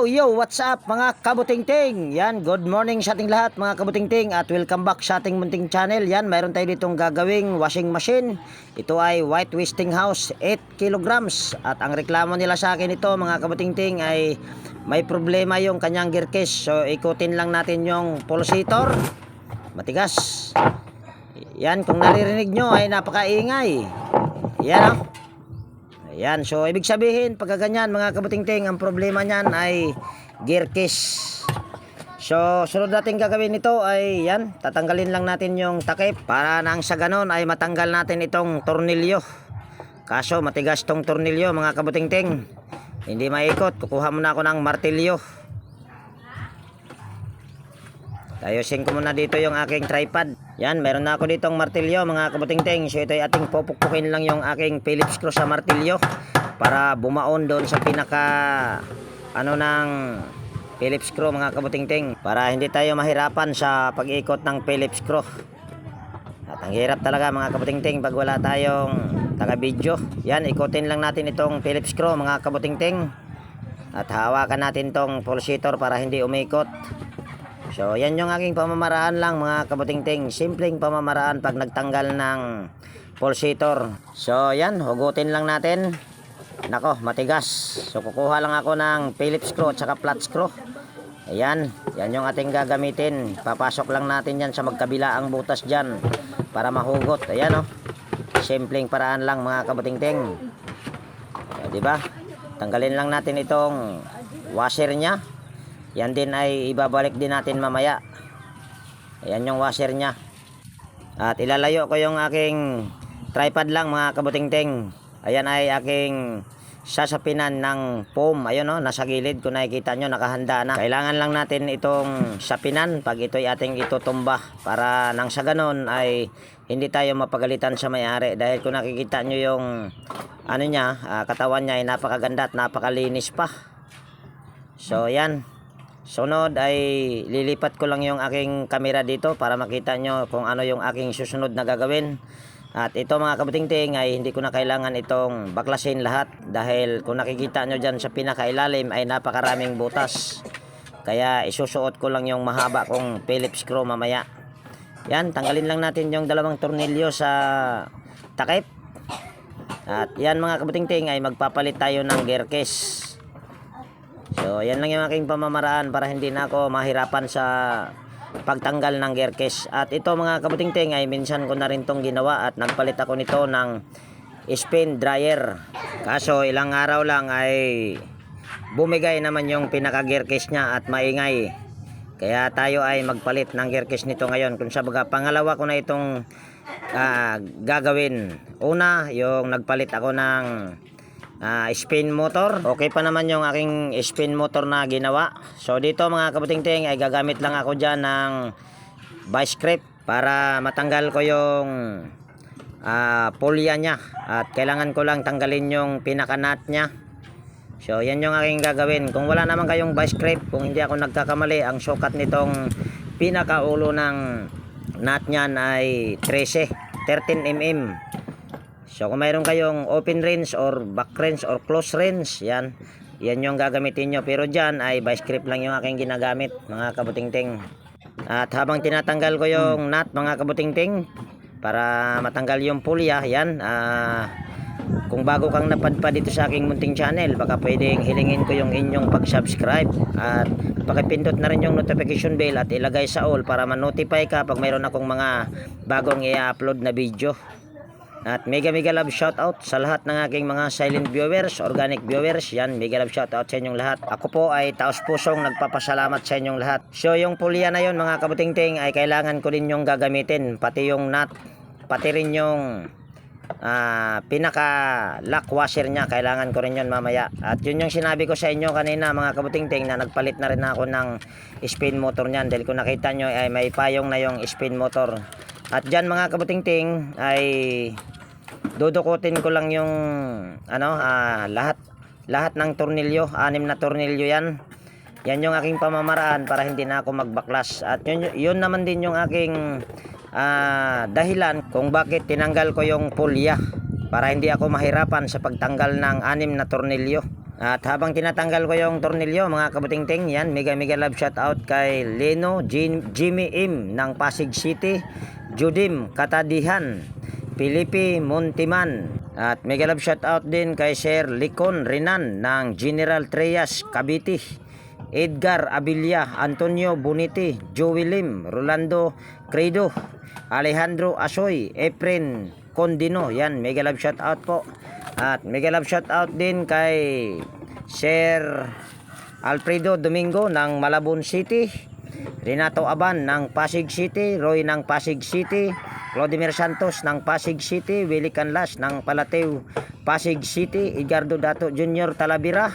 Yo, what's up mga kabutingting? Yan, good morning sa ating lahat mga kabutingting at welcome back sa ating munting channel. Yan, mayroon tayo ditong gagawing washing machine. Ito ay White Westinghouse 8 kilograms. At ang reklamo nila sa akin ito mga kabutingting ay may problema yung kanyang gear case. So ikutin lang natin yung pulsator. Matigas. Yan, kung naririnig nyo ay napakaingay. Yan oh. Ayan, so ibig sabihin, pagka ganyan mga kabutingting, ang problema niyan ay gear case. So, sunod natin gagawin nito ay yan, tatanggalin lang natin yung takip para nang sa ganon ay matanggal natin itong tornilyo. Kaso matigas tong tornilyo mga kabutingting. Hindi maikot, kukuha muna ako ng martilyo. Ayusin ko muna dito yung aking tripod. Yan, meron na ako ditong martilyo mga kabutingting. So ito ay ating pupukpukin lang yung aking Phillips screw sa martilyo para bumaon doon sa pinaka ano ng Phillips screw mga kabutingting para hindi tayo mahirapan sa pag-ikot ng Phillips screw. At ang hirap talaga mga kabutingting pag wala tayong taga-video. Yan, ikutin lang natin itong Phillips screw mga kabutingting. At hawakan natin tong pulsator para hindi umikot. So, yan yung aking pamamaraan lang mga kabutingting. Simpleng pamamaraan pag nagtanggal ng pulsator. So, yan. Hugutin lang natin. Nako, matigas. So, kukuha lang ako ng Phillips screw at saka flat screw. Ayan. Yan yung ating gagamitin. Papasok lang natin yan sa magkabila ang butas dyan para mahugot. Ayan, oh. Simpleng paraan lang mga kabutingting. O, diba? Tanggalin lang natin itong washer niya. Yan din ay ibabalik din natin mamaya. Ayan yung washer niya. At ilalayo ko yung aking tripod lang mga kabutingting. Ayan ay aking sasapinan ng foam. Ayun no, nasa gilid kung nakikita nyo nakahanda na. Kailangan lang natin itong sapinan pag ito'y ating itutumba. Para nang sa ganon ay hindi tayo mapagalitan sa may-ari. Dahil kung nakikita nyo yung ano niya, ah, katawan niya ay napakaganda at napakalinis pa. So yan. Sunod ay lilipat ko lang yung aking camera dito para makita nyo kung ano yung aking susunod na gagawin. At ito mga kabutingting ay hindi ko na kailangan itong baklasin lahat dahil kung nakikita nyo dyan sa pinakailalim ay napakaraming butas. Kaya isusuot ko lang yung mahaba kong Phillips screw mamaya. Yan, tanggalin lang natin yung dalawang tornilyo sa takip. At yan mga kabutingting ay magpapalit tayo ng gear case. So, yan lang yung aking pamamaraan para hindi na ako mahirapan sa pagtanggal ng gear case. At ito mga kabutingting ay minsan ko na rin tong ginawa at nagpalit ako nito ng spin dryer. Kaso ilang araw lang ay bumigay naman yung pinaka gear case niya at maingay. Kaya tayo ay magpalit ng gear case nito ngayon. Kung sa baga pangalawa ko na itong ah, gagawin. Una, yung nagpalit ako ng Ah, spin motor. Okay pa naman yung aking spin motor na ginawa. So dito mga kabutingting ay gagamit lang ako dyan ng vice grip para matanggal ko yung ah, pulya niya. At kailangan ko lang tanggalin yung pinaka nut niya. So yan yung aking gagawin. Kung wala naman kayong vice grip, kung hindi ako nagkakamali, ang sukat nitong pinakaulo ng nut niyan ay 13, 13 mm. So kung mayroon kayong open range or back range or close range, yan. Yan yung gagamitin nyo. Pero dyan ay vice grip lang yung aking ginagamit, mga kabutingting. At habang tinatanggal ko yung nut, mga kabutingting, para matanggal yung pulya, yan. Ah, kung bago kang napadpad dito sa aking munting channel, baka pwedeng hilingin ko yung inyong pag-subscribe. At pakipindot na rin yung notification bell at ilagay sa all para ma-notify ka pag mayroon akong mga bagong i-upload na video. At mega mega love shout out sa lahat ng aking mga silent viewers, organic viewers. Yan, mega love shout out sa inyong lahat. Ako po ay taos pusong nagpapasalamat sa inyong lahat. So yung pulya na yon mga kabutingting ay kailangan ko din yung gagamitin. Pati yung nut, pati rin yung ah, pinaka lock washer niya. Kailangan ko rin yun mamaya. At yun yung sinabi ko sa inyo kanina mga kabutingting na nagpalit na rin ako ng spin motor niyan. Dahil kung nakita nyo ay may payong na yung spin motor. At dyan mga kabutingting ay dudukutin ko lang yung ano ah, lahat lahat ng tornilyo, anim na tornilyo yan. Yan yung aking pamamaraan para hindi na ako magbaklas. At yun, yun naman din yung aking ah, dahilan kung bakit tinanggal ko yung pulya para hindi ako mahirapan sa pagtanggal ng anim na tornilyo. At habang tinatanggal ko yung tornilyo, mga kabutingting, yan, mega mega love shout out kay Leno Jim, Jimmy Im ng Pasig City, Judim Katadihan, Pilipi Montiman, at mega love shout out din kay Sir Licon Renan ng General Trias Cavite, Edgar Abilia, Antonio Boniti, Joey Lim, Rolando Credo, Alejandro Asoy, Efren Condino, yan, mega love shout out po. At mega love shout out din kay Sir Alfredo Domingo ng Malabon City, Renato Aban ng Pasig City, Roy ng Pasig City, Clodimir Santos ng Pasig City, Willie Canlas ng Palateo, Pasig City, Igardo Dato Jr. Talavera,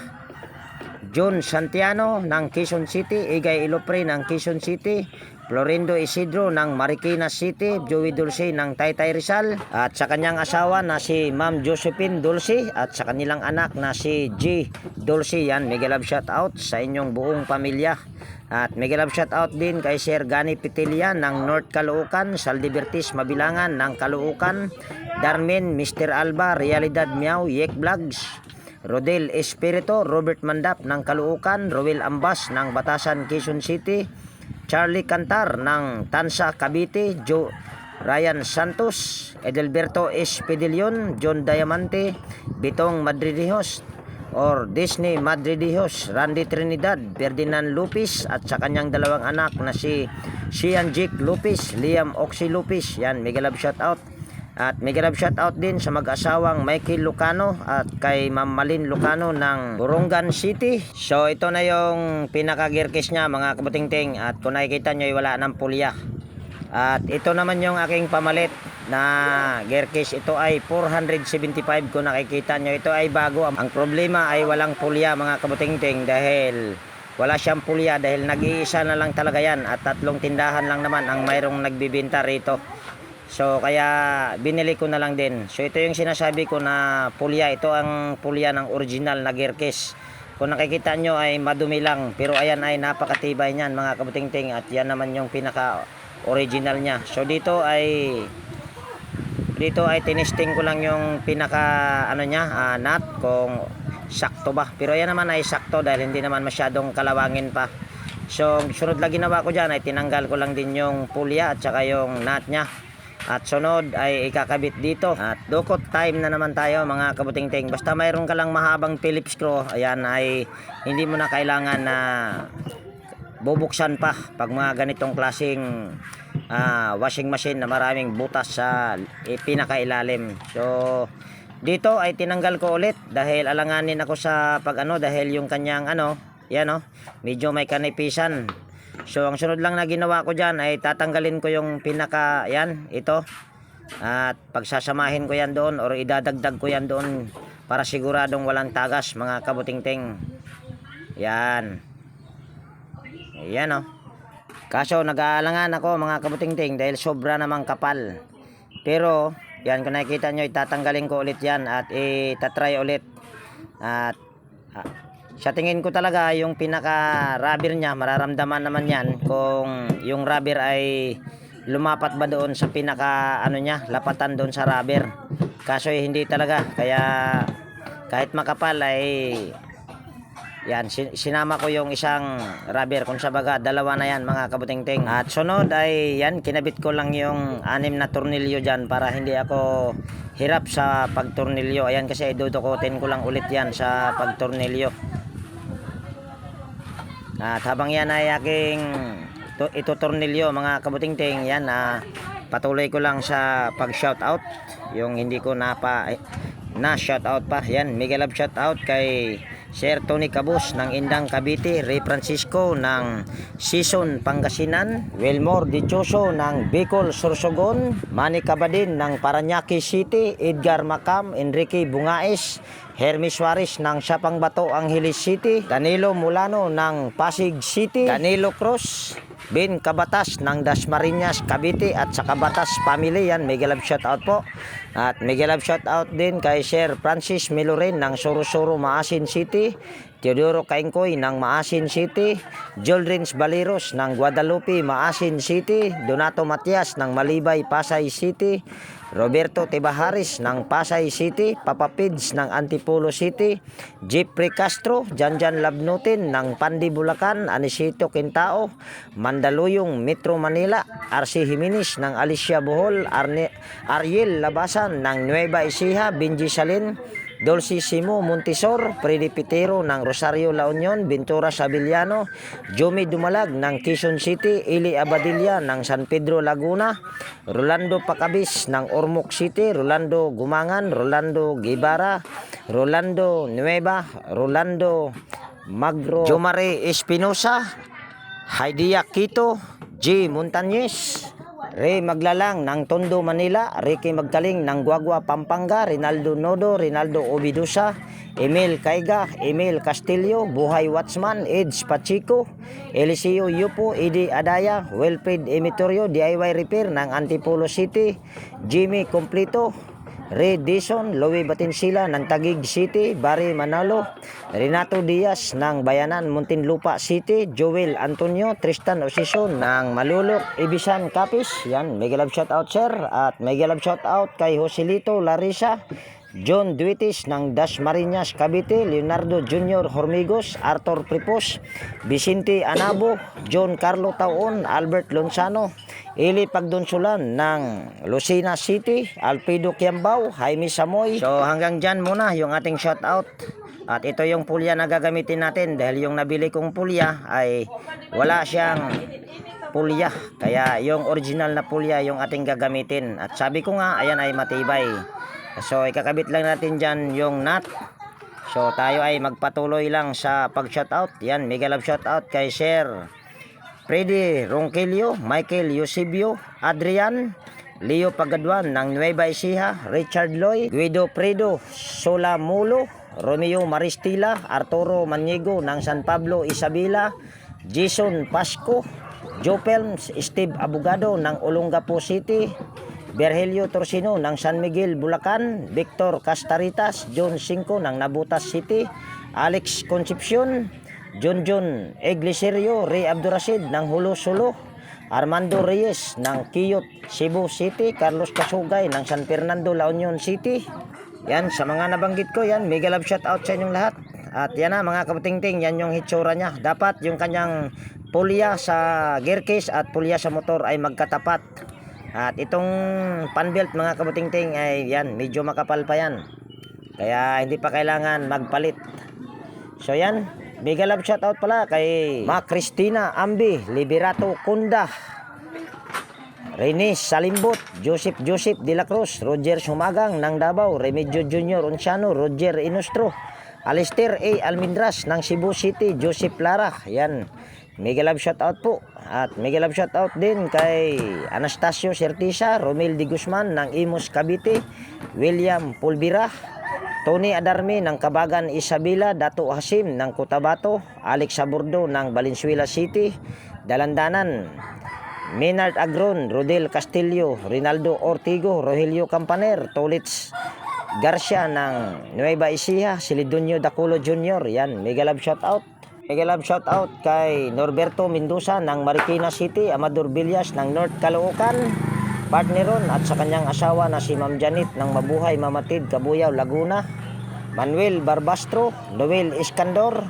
John Santiano ng Quezon City, Igay Ilopre ng Quezon City, Florindo Isidro ng Marikina City, Joey Dulce ng Taytay Rizal, at sa kanyang asawa na si Ma'am Josephine Dulce, at sa kanilang anak na si G. Dulce. Yan, mega love shout out sa inyong buong pamilya. At mega love shout out din kay Sir Gani Pitilia ng North Caloocan, Saldibertis Mabilangan ng Caloocan, Darmin, Mr. Alba, Realidad Miao, Yek Vlogs, Rodel Espirito, Robert Mandap ng Caloocan, Roel Ambas ng Batasan, Quezon City, Charlie Cantar ng Tansa, Cavite, Joe Ryan Santos, Edelberto Espedilion, John Diamante, Bitong Madridijos, or Disney Madridijos, Randy Trinidad, Ferdinand Lupis, at sa kanyang dalawang anak na si Sian Jake Lupis, Liam Oxy Lupis. Yan, mega love shout out. At mega love shout out din sa mag-asawang Michael Lucano at kay Ma'am Malin Lucano ng Borongan City. So ito na yung pinaka-gear case niya mga kabutingting at kung nakikita nyo wala ng pulya. At ito naman yung aking pamalit na gear. Ito ay 475 kung nakikita nyo. Ito ay bago. Ang problema ay walang pulya mga kabutingting dahil wala siyang pulya dahil nag-iisa na lang talaga yan at tatlong tindahan lang naman ang mayroong nagbibinta rito. So kaya binili ko na lang din. So ito yung sinasabi ko na pulya. Ito ang pulya ng original na gear case. Kung nakikita nyo ay madumi lang. Pero ayan ay napakatibay niyan mga kabutingting. At yan naman yung pinaka original niya. So dito ay dito ay tinesting ko lang yung pinaka ano niya ah, nut kung sakto ba. Pero ayan naman ay sakto dahil hindi naman masyadong kalawangin pa. So sunod lang ginawa ko dyan ay tinanggal ko lang din yung pulya at saka yung nut niya. At sunod ay ikakabit dito. At dukot time na naman tayo mga kabutingting. Basta mayroon ka lang mahabang Phillips screw, ayan ay hindi mo na kailangan na bubuksan pa pag mga ganitong klaseng ah, washing machine na maraming butas sa eh, pinakailalim. So dito ay tinanggal ko ulit dahil alanganin ako sa pag ano dahil yung kanyang ano, yan oh, medyo may kanipisan. So ang sunod lang na ginawa ko diyan ay tatanggalin ko yung pinaka yan, ito. At pagsasamahin ko yan doon or idadagdag ko yan doon para siguradong walang tagas mga kabutingting. Yan. Ayan oh. Kaso nag-aalangan ako mga kabutingting dahil sobra namang kapal. Pero yan kung nakikita nyo itatanggalin ko ulit yan at itatry ulit. At ah, sa tingin ko talaga yung pinaka rubber niya mararamdaman naman yan kung yung rubber ay lumapat ba doon sa pinaka ano niya lapatan doon sa rubber. Kaso eh, hindi talaga kaya kahit makapal ay yan, sin- sinama ko yung isang rubber. Kung sa baga, dalawa na yan mga kabutingting. At sunod ay yan, kinabit ko lang yung anim na tornilyo dyan para hindi ako hirap sa pagtornilyo. Ayan kasi idudukutin ko lang ulit yan sa pagtornilyo. At habang yan ay aking ito, ito tornilyo mga kabutingting, yan na patuloy ko lang sa pag shout out yung hindi ko na pa na shout out pa. Yan mega love shout out kay Sir Tony Cabos ng Indang Cavite, Ray Francisco ng Season Pangasinan, Wilmore Dichoso ng Bicol Sorsogon, Manny Cabadin ng Paranaque City, Edgar Macam, Enrique Bungaes, Hermes Suarez ng Sapang Bato, Angeles City, Danilo Mulano ng Pasig City, Danilo Cruz, Ben Kabatas ng Dasmariñas, Cavite at sa Kabatas Family. Yan, mega love shout out po. At mega love shout out din kay Sir Francis Miloren ng Sorosoro, Maasin City, Teodoro Kaingkoy ng Maasin City, Joldrins Baleros ng Guadalupe, Maasin City, Donato Matias ng Malibay, Pasay City, Roberto Tibaharis ng Pasay City, Papa Pids ng Antipolo City, Jeffrey Castro, Janjan Labnutin ng Pandi Bulacan, Anisito Quintao, Mandaluyong Metro Manila, RC Jimenez ng Alicia Bohol, Arne, Ariel Labasan ng Nueva Ecija, Benji Salin, Dulce Simo Montisor, Freddy Pitero ng Rosario La Union, Ventura Sabillano, Jomi Dumalag ng Quezon City, Ili Abadilla ng San Pedro Laguna, Rolando Pacabis ng Ormoc City, Rolando Gumangan, Rolando Gibara, Rolando Nueva, Rolando Magro, Jomare Espinosa, Haidia Quito, G. Montañez, Ray Maglalang ng Tondo, Manila, Ricky Magkaling ng Guagua, Pampanga, Rinaldo Nodo, Rinaldo Obidusa, Emil Caiga, Emil Castillo, Buhay Watchman, Eds Pachico, Eliseo Yupo, Edi Adaya, Wilfred Emitorio, DIY Repair ng Antipolo City, Jimmy Complito, Ray Dison, Louie Batinsila ng Taguig City, Barry Manalo, Renato Diaz ng Bayanan, Muntinlupa City, Joel Antonio, Tristan Osison ng Malulok, Ibisan Kapis, yan, mega love shout out sir, at mega love shout out kay Joselito Larissa, John Duitis ng Das Marinas Cavite, Leonardo Junior Hormigos, Arthur Pripos, Vicente Anabo, John Carlo Taon, Albert Lonsano, Eli Pagdonsulan ng Lucena City, Alpido Kiambao, Jaime Samoy. So hanggang dyan muna yung ating shoutout. At ito yung pulya na gagamitin natin dahil yung nabili kong pulya ay wala siyang pulya. Kaya yung original na pulya yung ating gagamitin. At sabi ko nga, ayan ay matibay. So ikakabit lang natin dyan yung nut. So tayo ay magpatuloy lang sa pag-shoutout. Yan, mega love shoutout kay Sir Freddy Ronquillo, Michael Eusebio, Adrian, Leo Pagaduan ng Nueva Ecija, Richard Loy, Guido Predo, Sola Mulo, Romeo Maristila, Arturo Maniego ng San Pablo, Isabela, Jason Pasco, Joe Pelms, Steve Abogado ng Olongapo City, Berhelio Torsino ng San Miguel, Bulacan, Victor Castaritas, John Cinco ng Nabutas City, Alex Concepcion, John John Egliserio, Ray Abdurasid ng Hulo Solo, Armando Reyes ng Kiyot, Cebu City, Carlos Kasugay ng San Fernando, La Union City. Yan, sa mga nabanggit ko, yan, mega love shout out sa inyong lahat. At yan na, mga kabutingting, yan yung hitsura niya. Dapat yung kanyang pulya sa gear at pulya sa motor ay magkatapat. At itong panbelt mga kabutingting ay yan, medyo makapal pa yan. Kaya hindi pa kailangan magpalit. So yan, mega love shoutout pala kay Ma Cristina Ambi, Liberato Kunda, Rene Salimbot, Joseph Joseph De La Cruz, Roger Sumagang ng Davao, Remedio Junior Onciano, Roger Inustro, Alistair A. Almindras ng Cebu City, Joseph Lara, yan. Mega love shoutout po. At mega love shoutout din kay Anastasio Sertisa, Romel Di Guzman ng Imus Cavite, William Pulbira, Tony Adarme ng Kabagan Isabela, Dato Hasim ng Cotabato, Alex Saburdo ng Valenzuela City, Dalandanan, Menard Agron, Rodel Castillo, Rinaldo Ortigo, Rogelio Campaner, Tolits Garcia ng Nueva Ecija, Silidonio Daculo Jr. Yan, mega love shoutout. Mega love shoutout kay Norberto Mendoza ng Marikina City, Amador Villas ng North Caloocan, partneron at sa kanyang asawa na si Ma'am Janet ng Mabuhay Mamatid, Cabuyao, Laguna, Manuel Barbastro, Noel Iskandor,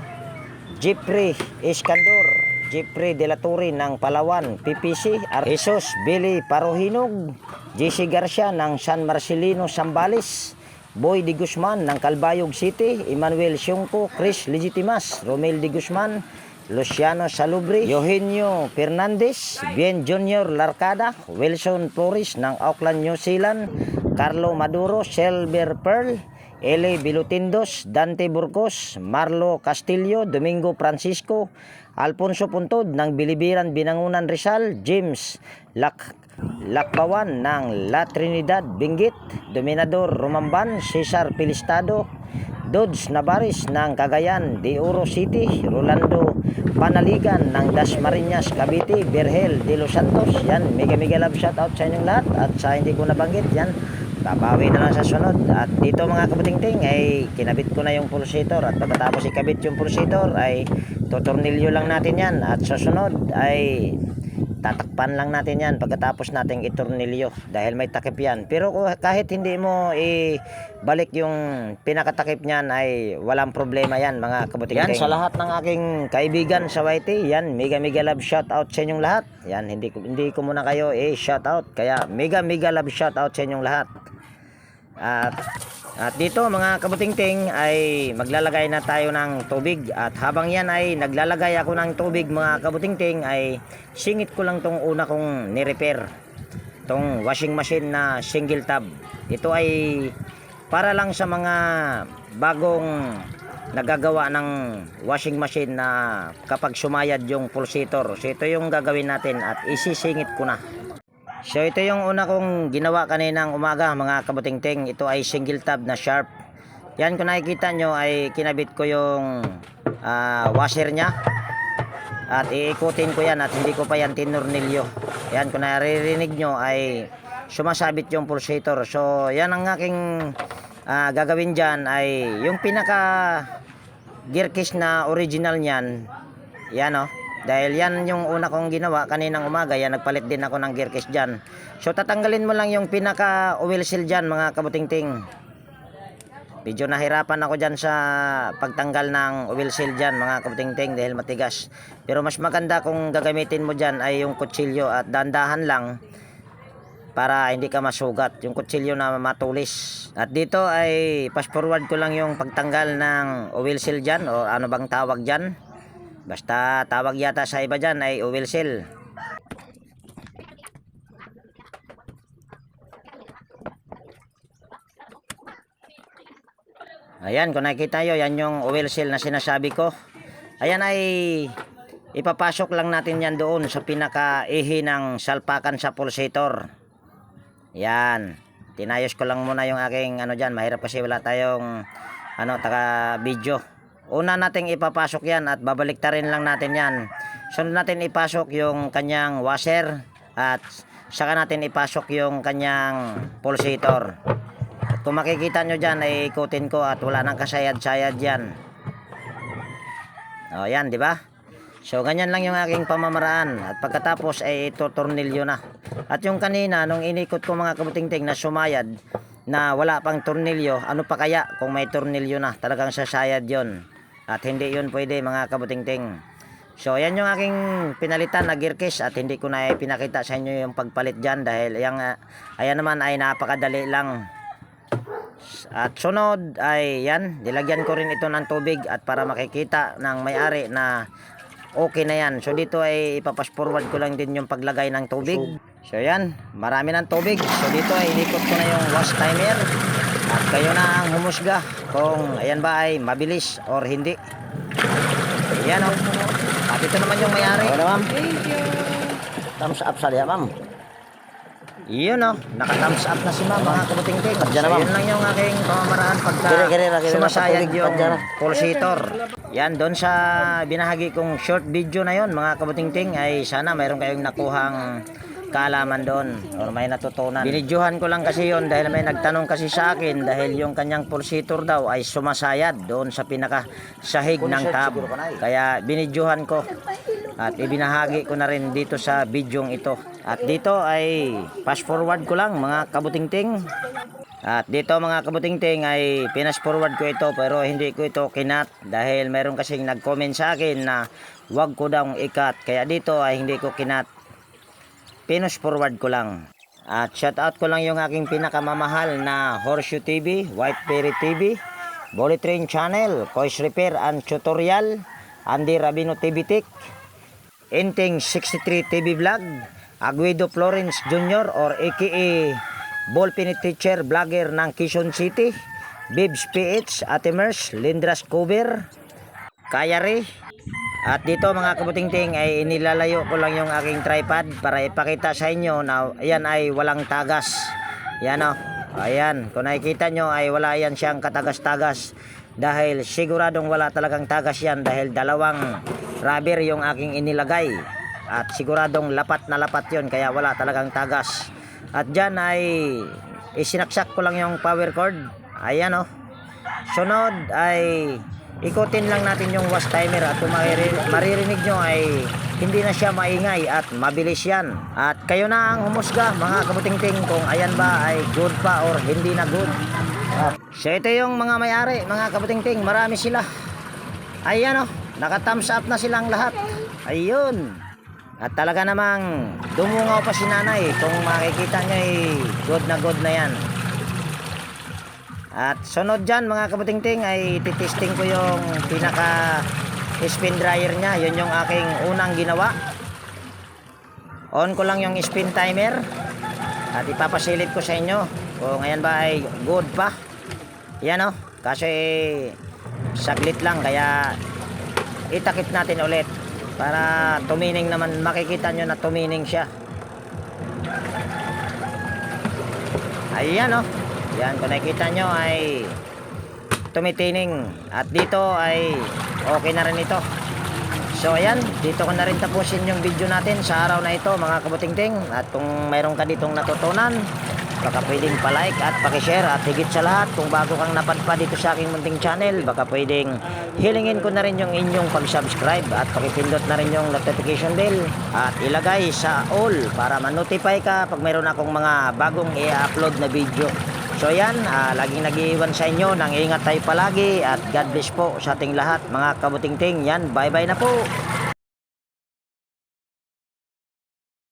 Jeffrey Iskandor, Jeffrey De La Torre ng Palawan, PPC, Jesus Billy Parohinog, JC Garcia ng San Marcelino, Sambales, Boy Di Guzman ng Calbayog City, Emmanuel Siongko, Chris Legitimas, Romel Di Guzman, Luciano Salubre, Eugenio Fernandez, Bien Junior Larcada, Wilson Flores ng Auckland, New Zealand, Carlo Maduro, Silver Pearl, Ele Bilutindos, Dante Burgos, Marlo Castillo, Domingo Francisco, Alfonso Puntod ng Bilibiran Binangunan Rizal, James Lac Lakbawan ng La Trinidad Benguet, Dominador Romamban, Cesar Pilistado, Dodge Navares ng Cagayan de Oro City, Rolando Panaligan ng Dasmariñas Cavite, Berhel de Los Santos, yan, mega mega love shout out sa inyong lahat. At sa hindi ko nabanggit, yan, babawi na lang sa sunod. At dito mga kabutingting ay kinabit ko na yung pulsator at pagkatapos ikabit yung pulsator ay tutornilyo lang natin yan. At sa sunod ay tatakpan lang natin yan pagkatapos nating itornilyo dahil may takip yan. Pero kahit hindi mo ibalik yung pinakatakip niyan ay walang problema yan mga kabutingting. Yan sa lahat ng aking kaibigan sa YT, yan mega mega love shout out sa inyong lahat. Yan hindi ko hindi ko muna kayo eh shout out kaya mega mega love shout out sa inyong lahat. At at dito mga kabutingting ay maglalagay na tayo ng tubig. At habang yan ay naglalagay ako ng tubig mga kabutingting ay singit ko lang tong una kong ni-repair. Tong washing machine na single tab ito ay para lang sa mga bagong nagagawa ng washing machine na kapag sumayad yung pulsator so ito yung gagawin natin at isisingit ko na So ito yung una kong ginawa kaninang umaga mga kabutingting. Ito ay single tab na sharp. Yan kung nakikita nyo ay kinabit ko yung ah, washer nya. At iikutin ko yan at hindi ko pa yan tinurnilyo. Yan kung naririnig nyo ay sumasabit yung pulsator. So yan ang aking ah, gagawin dyan ay yung pinaka gear case na original niyan. Yan oh. Dahil yan yung una kong ginawa kaninang umaga, yan nagpalit din ako ng gear case dyan. So tatanggalin mo lang yung pinaka oil seal dyan mga kabutingting. Medyo nahirapan ako dyan sa pagtanggal ng oil seal dyan mga kabutingting dahil matigas. Pero mas maganda kung gagamitin mo dyan ay yung kutsilyo at dandahan lang para hindi ka masugat yung kutsilyo na matulis at dito ay fast forward ko lang yung pagtanggal ng oil seal dyan o ano bang tawag dyan basta tawag yata sa iba dyan ay oil seal ayan kung nakikita nyo yan yung oil seal na sinasabi ko ayan ay ipapasok lang natin yan doon sa pinakaihi ng salpakan sa pulsator yan. Tinayos ko lang muna yung aking ano diyan. Mahirap kasi wala tayong ano taga video. Una nating ipapasok yan at babalik rin lang natin yan. Sunod natin ipasok yung kanyang washer at saka natin ipasok yung kanyang pulsator. At kung makikita nyo dyan ay ikutin ko at wala nang kasayad-sayad yan. O yan, di ba? So ganyan lang yung aking pamamaraan at pagkatapos ay ito tornilyo na. At yung kanina nung inikot ko mga kabutingting na sumayad na wala pang tornilyo, ano pa kaya kung may tornilyo na? Talagang sasayad yon At hindi yun pwede mga kabutingting. So yan yung aking pinalitan na gear case at hindi ko na pinakita sa inyo yung pagpalit dyan dahil yung, ah, ayan naman ay napakadali lang. At sunod ay yan, nilagyan ko rin ito ng tubig at para makikita ng may-ari na okay na yan. So dito ay ipapas forward ko lang din yung paglagay ng tubig. So yan, marami ng tubig. So dito ay inikot ko na yung wash timer. At kayo na ang humusga kung ayan ba ay mabilis or hindi. Yan o. At ito naman yung mayari. Ano ma'am? Thank you. Thumbs up sa liya ma'am. Yun o, naka-thumbs up na si ma'am mga kabuting-ting. So, na, ma'am. yun lang yung aking pamamaraan pagka kiri, yung kiri. pulsator. Yan, doon sa binahagi kong short video na yon mga kabuting-ting ay sana mayroon kayong nakuhang kaalaman doon or may natutunan. Binidyohan ko lang kasi yon dahil may nagtanong kasi sa akin dahil yung kanyang pulsator daw ay sumasayad doon sa pinaka sahig ng tab. Kaya binidyohan ko at ibinahagi ko na rin dito sa bidyong ito. At dito ay fast forward ko lang mga kabutingting. At dito mga kabutingting ay pinas forward ko ito pero hindi ko ito kinat dahil meron kasing nag-comment sa akin na wag ko daw ikat. Kaya dito ay hindi ko kinat. Pinas forward ko lang. At shout out ko lang yung aking pinakamamahal na Horseshoe TV, Whiteberry TV, Bullet Train Channel, Cois Repair and Tutorial, Andy Rabino TV Tech, Inting 63 TV Vlog, Aguido Florence Jr. or aka Ballpin Teacher Vlogger ng Quezon City, Bibs PH, Ate Mers, Lindras Cover, Kayari, at dito mga kabutingting ay inilalayo ko lang yung aking tripod para ipakita sa inyo na yan ay walang tagas. Yan o. Ayan. Kung nakikita nyo ay wala yan siyang katagas-tagas. Dahil siguradong wala talagang tagas yan dahil dalawang rubber yung aking inilagay. At siguradong lapat na lapat yon kaya wala talagang tagas. At dyan ay isinaksak ko lang yung power cord. Ayan oh. Sunod ay ikutin lang natin yung wash timer at kung mariri- maririnig nyo ay hindi na siya maingay at mabilis yan. At kayo na ang humusga mga kabutingting kung ayan ba ay good pa or hindi na good. So ito yung mga may-ari mga kabutingting marami sila. Ayan oh, naka-thumbs up na silang lahat. Ayun. At talaga namang dumungaw pa si nanay kung makikita nyo ay good na good na yan. At sunod dyan mga kabutingting ay titesting ko yung pinaka spin dryer niya. Yun yung aking unang ginawa. On ko lang yung spin timer. At ipapasilip ko sa inyo kung ayan ba ay good pa. Yan o. Kaso eh, saglit lang kaya itakip natin ulit para tumining naman makikita nyo na tumining siya. Ayan o. Yan, kung nakikita nyo ay tumitining. At dito ay okay na rin ito. So ayan, dito ko na rin tapusin yung video natin sa araw na ito mga kabutingting. At kung mayroon ka ditong natutunan, baka pwedeng palike at pakishare. At higit sa lahat, kung bago kang napadpad dito sa aking munting channel, baka pwedeng hilingin ko na rin yung inyong pag-subscribe at pakipindot na rin yung notification bell. At ilagay sa all para ma-notify ka pag mayroon akong mga bagong i-upload na video. So yan, ah, laging nag-iiwan sa inyo nang ingat tayo palagi at God bless po sa ating lahat mga kabutingting. Yan, bye bye na po.